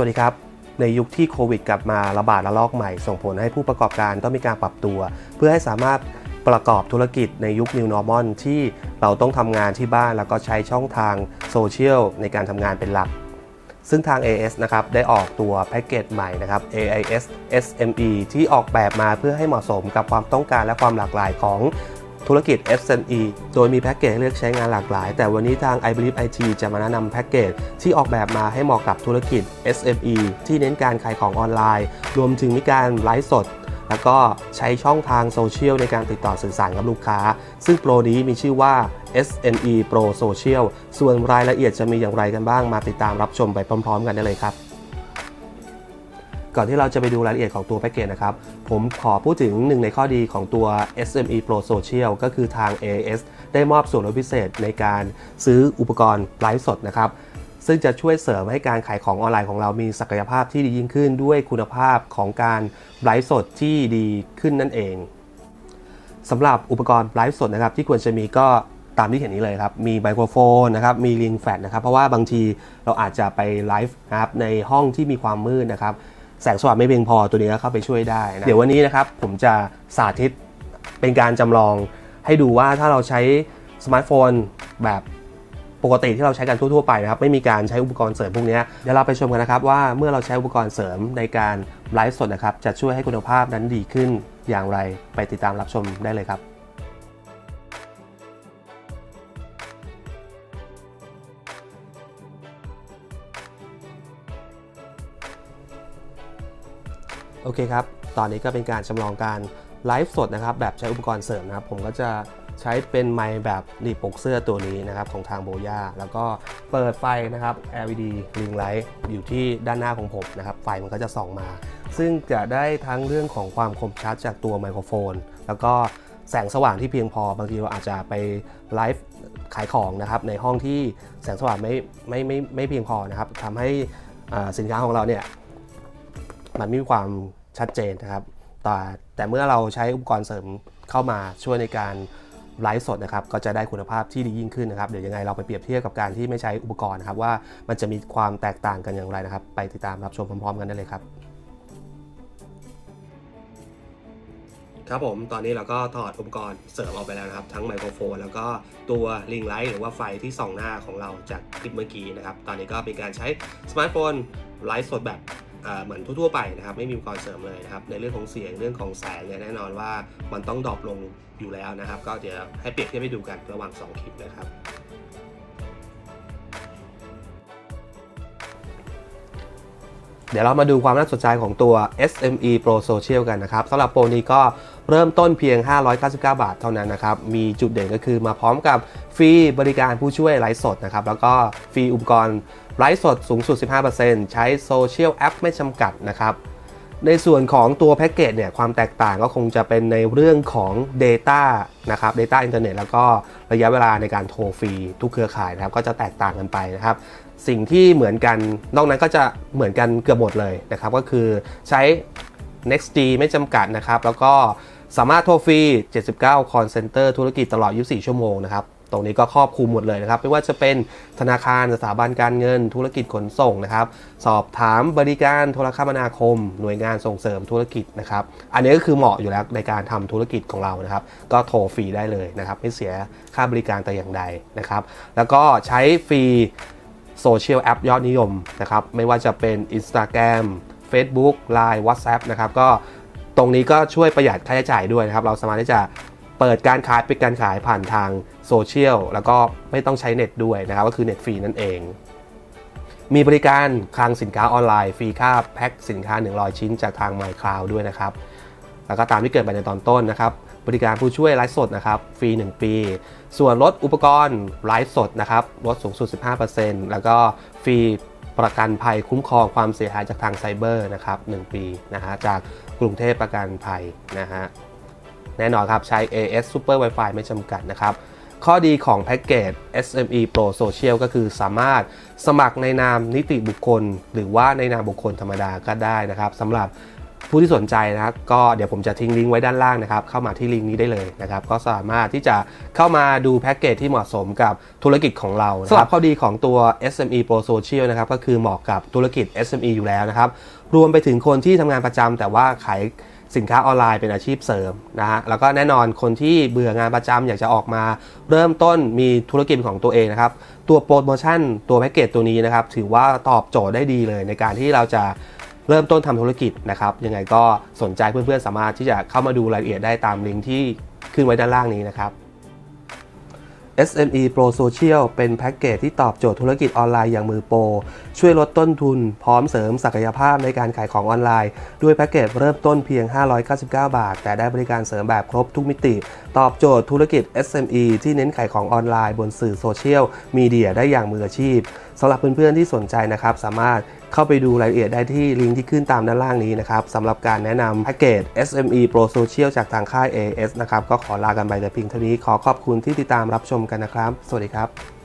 สวัสดีครับ ในยุคที่โควิดกลับมาระบาดระลอกใหม่ ส่งผลให้ผู้ประกอบการต้องมีการปรับตัว เพื่อให้สามารถประกอบธุรกิจในยุค New Normal ที่เราต้องทำงานที่บ้านแล้วก็ใช้ช่องทางโซเชียลในการทำงานเป็นหลัก ซึ่งทาง AS นะครับได้ออกตัวแพ็กเกจใหม่นะครับ AIS SME ที่ออกแบบมาเพื่อให้เหมาะสมกับความต้องการและความหลากหลายของ ธุรกิจ SME โดยมีแพ็กเกจเลือกใช้งานหลากหลาย แต่วันนี้ทาง i Believe IT จะมาแนะนำแพ็กเกจที่ออกแบบมาให้เหมาะกับธุรกิจ SME ที่เน้นการขายของออนไลน์ รวมถึงมีการไลฟ์สด แล้วก็ใช้ช่องทางโซเชียลในการติดต่อสื่อสารกับลูกค้า ซึ่งโปรนี้มีชื่อว่า SME Pro Social ส่วนรายละเอียดจะมีอย่างไรกันบ้างมาติดตามรับชมไปพร้อม ๆ กันได้เลยครับ ก่อนที่เราจะไปดูรายละเอียดของตัวแพ็กเกจนะครับ ผมขอพูดถึงหนึ่งในข้อดีของตัว SME Pro Social ก็คือทาง AS ได้มอบส่วนลดพิเศษในการซื้ออุปกรณ์ไลฟ์สดนะครับซึ่งจะช่วยเสริมให้การขายของออนไลน์ของเรามีศักยภาพที่ดียิ่งขึ้นด้วยคุณภาพของการไลฟ์สดที่ดีขึ้นนั่นเองสำหรับอุปกรณ์ไลฟ์สดนะครับที่ควรจะมีก็ตามที่เห็นนี้เลยครับ มีไมโครโฟนนะครับ มีลิงแฟลชนะครับ เพราะว่าบางทีเราอาจจะไปไลฟ์นะครับในห้องที่มีความมืดนะครับ แสงสว่างไม่เพียงพอตัวนี้ก็เข้าไปช่วยได้นะเดี๋ยววันนี้นะครับผมจะสาธิตเป็นการจำลองให้ดูว่าถ้าเราใช้สมาร์ทโฟนแบบปกติที่เราใช้กันทั่ว ๆ ไปนะครับ ไม่มีการใช้อุปกรณ์เสริมพวกนี้เดี๋ยวเราไปชมกันนะครับว่าเมื่อเราใช้อุปกรณ์เสริมในการไลฟ์สดนะครับ จะช่วยให้คุณภาพนั้นดีขึ้นอย่างไรไปติดตามรับชมได้เลยครับ โอเคครับ ตอนนี้ก็เป็นการจำลองการไลฟ์สดนะครับ แบบใช้อุปกรณ์เสริมนะครับ ผมก็จะใช้เป็นไมค์แบบหนีบปกเสื้อตัวนี้นะครับ ของทางโบย่าแล้วก็เปิดไฟนะครับ LED ring light อยู่ที่ด้านหน้าของผมนะครับ ไฟมันก็จะส่องมา ซึ่งจะได้ทั้งเรื่องของความคมชัดจากตัวไมโครโฟน แล้วก็แสงสว่างที่เพียงพอบางทีเราอาจจะไปไลฟ์ขายของนะครับ ในห้องที่แสงสว่างไม่ไม่ไม่ไม่เพียงพอนะครับทำให้สินค้าของเราเนี่ยมันมีความ ชัดเจนนะครับแต่แต่เมื่อเราใช้อุปกรณ์เสริมเข้ามาช่วยในการไลฟ์สดนะครับก็จะได้คุณภาพที่ดียิ่งขึ้นนะครับเดี๋ยวยังไงเราไปเปรียบเทียบกับการที่ไม่ใช้อุปกรณ์นะครับว่ามันจะมีความแตกต่างกันอย่างไรนะครับ ไปติดตามรับชมพร้อม ๆ กันได้เลยครับ ครับผมตอนนี้เราก็ถอดอุปกรณ์เสริมออกไปแล้วนะครับ ทั้งไมโครโฟน แล้วก็ตัวลิงไลท์หรือว่าไฟที่ส่องหน้าของเราจากคลิปเมื่อกี้นะครับ ตอนนี้ก็เป็นการใช้สมาร์ทโฟนไลฟ์สดแบบ เหมือนทั่วๆไปนะครับไม่มีอุปกรณ์เสริมเลยนะครับในเรื่องของเสียงเรื่องของแสงเนี่ยแน่นอนว่ามันต้องดรอปลงอยู่แล้วนะครับ ก็เดี๋ยวให้เปรียบเทียบให้ดูกันระหว่าง 2 คลิปนะครับ เดี๋ยวเรามาดูความน่าสนใจของตัว SME Pro Social กันนะครับสำหรับโปรนี้ก็เริ่มต้นเพียง 599 บาทเท่านั้นนะครับ มีจุดเด่นก็คือมาพร้อมกับฟรีบริการผู้ช่วยไลฟ์สดนะครับ แล้วก็ฟรีอุปกรณ์ไลฟ์สดสูงสุด 15%ใช้โซเชียลแอปไม่จำกัดนะครับ ในส่วนของตัวแพ็กเกจเนี่ยความแตกต่างก็คงจะเป็นในเรื่องของ Data นะครับ Data อินเทอร์เน็ตแล้วก็ระยะเวลาในการโทรฟรีทุกเครือข่ายนะครับก็จะแตกต่างกันไปนะครับ สิ่งที่เหมือนกันนอกนั้นก็จะเหมือนกันเกือบหมดเลยนะครับ ก็คือใช้ NextD ไม่จำกัดนะครับ แล้วก็สามารถโทรฟรี 79 call center ธุรกิจตลอด 24 ชั่วโมงนะครับ ตรงนี้ก็ครอบคลุมหมดเลยนะครับไม่ว่าจะเป็นธนาคารสถาบันการเงิน ธุรกิจขนส่งนะครับ สอบถามบริการโทรคมนาคม หน่วยงานส่งเสริมธุรกิจนะครับ อันนี้ก็คือเหมาะอยู่แล้วในการทำธุรกิจของเรานะครับ ก็โทรฟรีได้เลยนะครับ ไม่เสียค่าบริการแต่อย่างใดนะครับ แล้วก็ใช้ฟรีโซเชียลแอปยอดนิยมนะครับ ไม่ว่าจะเป็น Instagram Facebook Line WhatsApp นะครับก็ตรงนี้ก็ช่วยประหยัดค่าใช้จ่ายด้วยนะครับ เราสามารถที่จะเปิดการขายปิดการขายผ่านทาง โซเชียลแล้วก็ไม่ต้องใช้เน็ตด้วยนะครับก็คือเน็ตฟรีนั่นเอง มีบริการคลังสินค้าออนไลน์ฟรีค่าแพ็คสินค้า 100 ชิ้นจากทาง MyCloud ด้วยนะครับ แล้วก็ตามที่เกิดไปในตอนต้นนะครับ บริการผู้ช่วยไลฟ์สดนะครับฟรี 1 ปี ส่วนลดอุปกรณ์ไลฟ์สดนะครับลดสูงสุด 15%แล้วก็ฟรีประกันภัยคุ้มครองความเสียหายจากทางไซเบอร์นะครับ1ปีนะฮะจากกรุงเทพประกันภัยนะฮะแน่นอนครับ ใช้ AS Super Wi-Fi ไม่จำกัดนะครับ ข้อดีของแพ็กเกจ SME Pro Social ก็คือสามารถสมัครในนามนิติบุคคล หรือว่าในนามบุคคลธรรมดาก็ได้นะครับสำหรับผู้ที่สนใจนะครับก็เดี๋ยวผมจะทิ้งลิงก์ไว้ด้านล่างนะครับ เข้ามาที่ลิงก์นี้ได้เลยนะครับ ก็สามารถที่จะเข้ามาดูแพ็กเกจที่เหมาะสมกับธุรกิจของเราสำหรับข้อดีของตัว SME Pro Social นะครับก็คือเหมาะกับธุรกิจ SME อยู่แล้วนะครับ รวมไปถึงคนที่ทำงานประจำแต่ว่าขาย สินค้าออนไลน์เป็นอาชีพเสริมนะฮะแล้วก็แน่นอนคนที่เบื่องานประจำอยากจะออกมาเริ่มต้นมีธุรกิจของตัวเองนะครับ ตัวโปรโมชั่นตัวแพ็กเกจตัวนี้นะครับ ถือว่าตอบโจทย์ได้ดีเลยในการที่เราจะเริ่มต้นทำธุรกิจนะครับ ยังไงก็สนใจเพื่อนๆ สามารถที่จะเข้ามาดูรายละเอียดได้ตามลิงก์ที่ขึ้นไว้ด้านล่างนี้นะครับ SME Pro Social เป็นแพ็กเกจที่ตอบโจทย์ธุรกิจออนไลน์อย่างมือโปร ช่วยลดต้นทุน พร้อมเสริมศักยภาพในการขายของออนไลน์ ด้วยแพ็กเกจเริ่มต้นเพียง 599 บาท แต่ได้บริการเสริมแบบครบทุกมิติ ตอบโจทย์ธุรกิจ SME ที่เน้นขายของออนไลน์บนสื่อโซเชียลมีเดียได้อย่างมืออาชีพสำหรับเพื่อนๆที่สนใจนะครับ สามารถเข้าไปดูรายละเอียดได้ที่ลิงก์ที่ขึ้นตามด้านล่างนี้นะครับสำหรับการแนะนำแพ็กเกจ SME Pro Social จากทางค่าย AS นะครับ ก็ขอลากันไปแต่เพียงเท่านี้ขอขอบคุณที่ติดตามรับชมกันนะครับ สวัสดีครับ